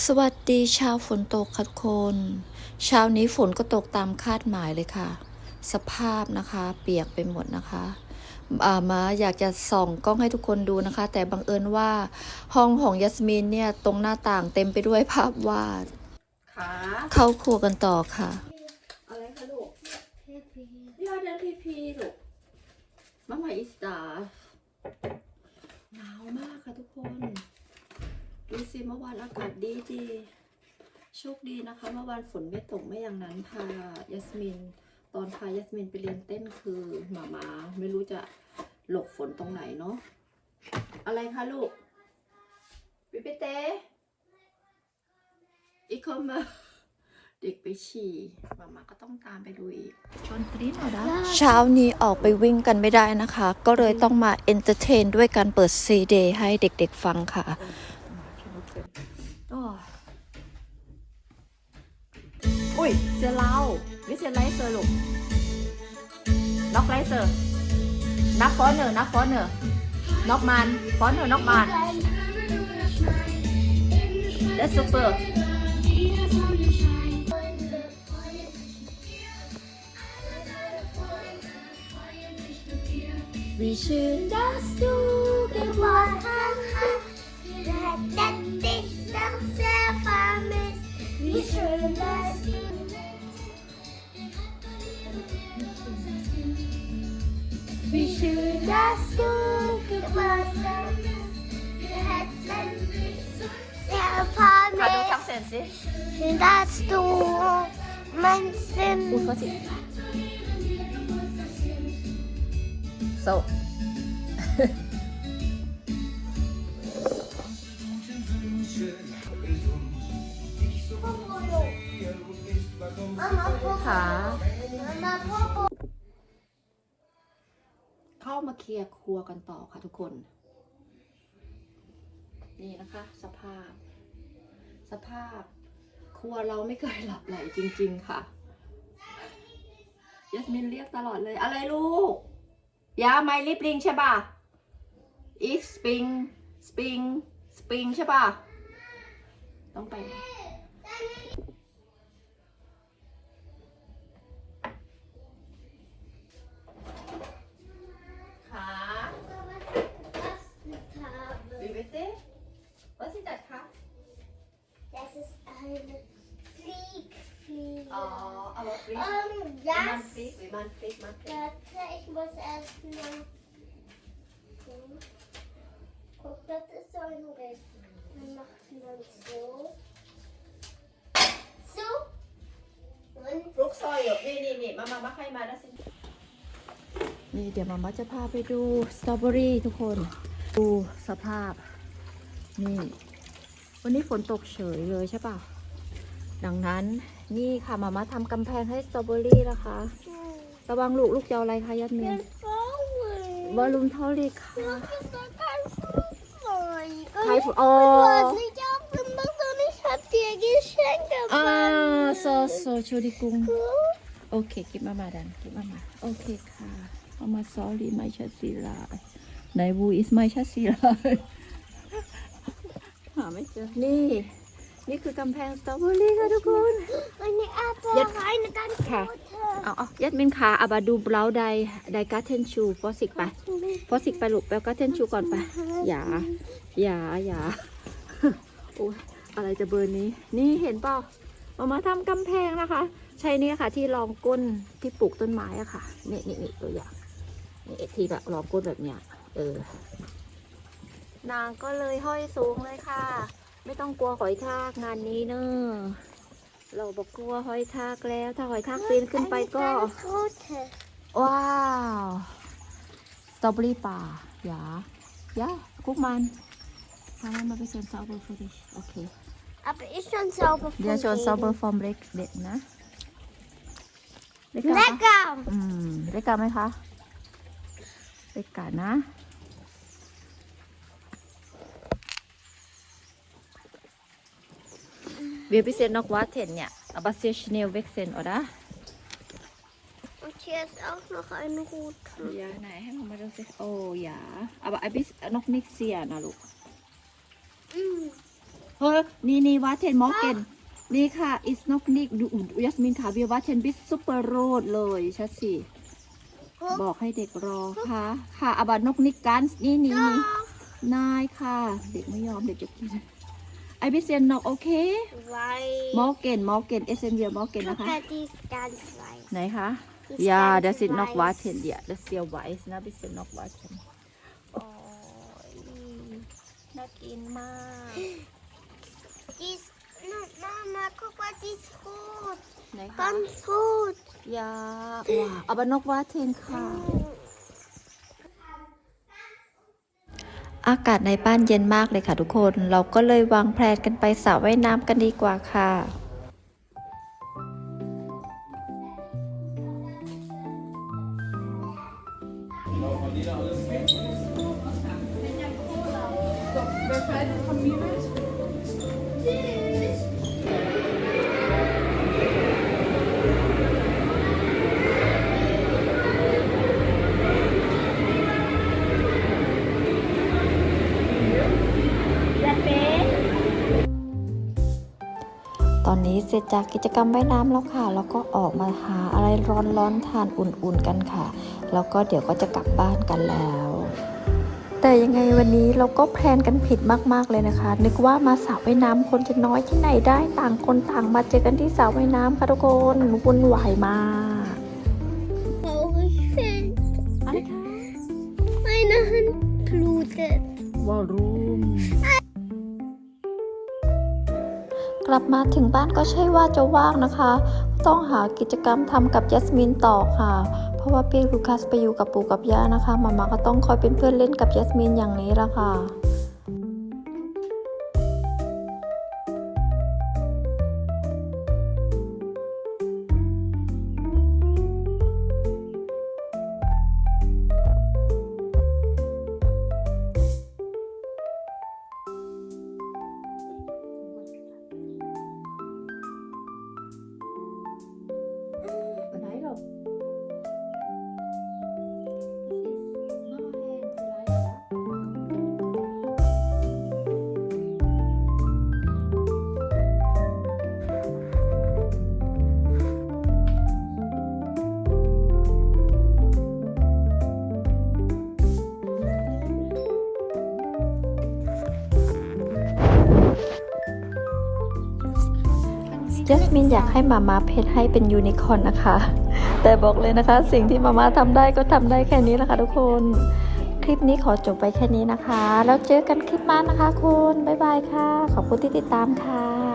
สวัสดีชาวฝนตกค่ะทุกคนเช้านี้ฝนก็ตกตามคาดหมายเลยค่ะ สภาพนะคะ เปียกไปหมดนะคะอ่ามาอยากจะส่องกล้องให้ทุกคนดูนะคะ แต่บังเอิญว่าห้องของยัสมินเนี่ยตรงหน้าต่างเต็มไปด้วยภาพวาดขาเข้าครัวกันต่อค่ะอะไรคะลูกยอดเดนพีพีลูกมาใหม่อีสตาหนาวมากค่ะทุกคน ดูสิเมื่อวานอากาศดีดีโชคดีนะคะเมื่อวานฝนไม่ตกไม่อย่างนั้นพายัสมิน ตอนพายัสมินไปเรียนเต้นคือหมามาไม่รู้จะหลบฝนตรงไหนเนาะอะไรคะลูกปิปิเตอีกคนมาเด็กไปฉี่มามาก็ต้องตามไปดูอีกชนตรีหน่อยนะเช้านี้ออกไปวิ่งกันไม่ได้นะคะ ก็เลยต้องมาเอนเตอร์เทนด้วยการเปิดซีดีให้เด็กๆฟังค่ะ อุ้ยเสือเราวิเศษไลเซอร์ลูกน็อกไลเซอร์นักฟอนเนอร์นักฟอนเนอร์น็อกมันฟอนเนอร์น็อกมันเดสซูเปอร์ Wie schön, dass du geboren hast. Schön, dass du geboren hast. Wir hätten dich sehr มาดูทัก vermisst. เซนสิ Schön, dass du mein Sinn พูดเขาสิโเข้ามาเคลียร์ครัวกันต่อค่ะทุกคน นี่นะคะ สภาพ สภาพ ครัวเราไม่เคยหลับไหลจริง ๆ ค่ะยัสมินเรียกตลอดเลย อะไรลูก ยาไมลิปลิงใช่ป่ะอีกสปริงสปริงสปริงใช่ป่ะ ต้องไป das. fliegt, wie man fliegt, man fliegt. Warte, ich muss erst mal. gucken. Guck, das ist so ein Rest. Dann macht man so. So. Und ฟลุกซอยอยู่นี่นี่นี่มามามาใครมาแล้วสินี่เดี๋ยวมาม่าจะพาไปดูสตรอเบอรี่ทุกคน ดูสภาพ นี่ วันนี้ฝนตกเฉยเลยใช่ป่ะ ดังนั้นนี่ค่ะมาม่าทำกำแพงให้สตรอเบอรี่นะคะ ระวังลูกลูกจะเอาอะไรคะยัดเมียน den Baum. วอลลุ่มเท่าเลยค่ะ Das ist doch kein Flugzeug. ใครอ๋อ Du hast nicht aufgemacht und ich hab dir Geschenke อ่า gemacht. โซโซชูดิกุงโอเคกิบมามาดันกิบมามาโอเคค่ะเอามาซอรี่ไม่ชัดสีลายไหนบูอิสไม่ชัดสีลายหาไม่เจอนี่ นี่คือกำแพงสตรอเบอรี่ค่ะทุกคน Eine Erdbeere, Jetzt- eine ganz Ka. rote. เอาเอายัดมินขาอาบาดูเบลาไดไดการ์เทนชูฟอสิกไปฟอสิกไปลูกไปการ์เทนชูก่อนไปอย่าอย่าอย่าโอ้ยอะไรจะเบอร์นี้ นี่เห็นเปล่ามามาทำกำแพงนะคะ ใช้นี่ค่ะ ที่รองก้นที่ปลูกต้นไม้อะค่ะนี่นี่นี่ตัวอย่างนี่ที่แบบรองก้นแบบเนี้ยเออนางก็เลยห้อยสูงเลยค่ะ ไม่ต้องกลัวหอยทากงานนี้เนอะเราบอกกลัวหอยทากแล้ว ถ้าหอยทากปีนขึ้นไป Eine ก็ ganz rote. ว้าวสตรอเบอรี่ป่าอย่าอย่ากุ๊กมันทำมาไปส่วนซอเบอร์ฟูดิชโอเค Aber ist schon sauber เดี๋ยวชวนซอเบอร์ฟอร์มเล็กเด็ดนะเล็กกะคะ Lecker. อืมเล็กกะไหมคะเล็กกะนะ Wir bisschen noch warten, ja. Aber sehr schnell wechseln, oder? Und hier ist auch noch eine rote. Ja, nein, haben wir das nicht. Oh ja. Aber ein bisschen noch nicht sehr, na, Luke. Mm. เฮ้ยนี่นี่วัดเทนมอเกนนี่ค่ะ it's not นี่ดูยัสมินค่ะเวียวัดเทนบิสซูเปอร์โรดเลยชัดสิบอกให้เด็กรอค่ะ ค่ะอาบานกนิกกันนี่นี่นี่นายค่ะ เด็กไม่ยอมเด็กจะกิน ไอบิเซียนนกโอเค Right. มอเกนมอเกนเอสเอ็นเวียมอเกน Look นะคะ at these ganz right. ไหนคะ These ยา ganz เดซินนกวัด weiß. เทนเดียเดเซียไวส์นะบิเซียนนกวัดเทน Oh, น่ากินมาก dies, no, Mama, guck mal, die ist rot. ไหนคะ Ganz rot. ยาว้าอาบานกวัดเทนค่ะ อากาศในบ้านเย็นมากเลยค่ะทุกคน เราก็เลยวางแผนกันไปสระว่ายน้ำกันดีกว่าค่ะ สร็จจากกิจกรรมว่ายน้ำแล้วค่ะ แล้วก็ออกมาหาอะไรร้อนๆทานอุ่นๆกันค่ะ แล้วก็เดี๋ยวก็จะกลับบ้านกันแล้ว แต่ยังไงวันนี้เราก็แพลนกันผิดมากๆเลยนะคะ นึกว่ามาสระว่ายน้ำคนจะน้อยที่ไหนได้ต่างคนต่างมาเจอกันที่สระว่ายน้ำค่ะทุกคนวุ่นวายมาก Traurig fällt. อะไรคะ Meine Hand blutet. วอรู ลับมาถึงบ้านก็ใช่ว่าจะว่างนะคะ ต้องหากิจกรรมทำกับยัสมินต่อค่ะ เพราะว่าพี่ลูคัสไปอยู่กับปู่กับย่านะคะมาม่าก็ต้องคอยเป็นเพื่อนเล่นกับยัสมินอย่างนี้ละค่ะ มินอยากให้มาม่าเพชรให้เป็นยูนิคอร์นนะคะ แต่บอกเลยนะคะ สิ่งที่มาม่าทำได้ก็ทำได้แค่นี้แหละค่ะทุกคน คลิปนี้ขอจบไปแค่นี้นะคะ แล้วเจอกันคลิปหน้านะคะคุณ บ๊ายบายค่ะ ขอบคุณที่ติดตามค่ะ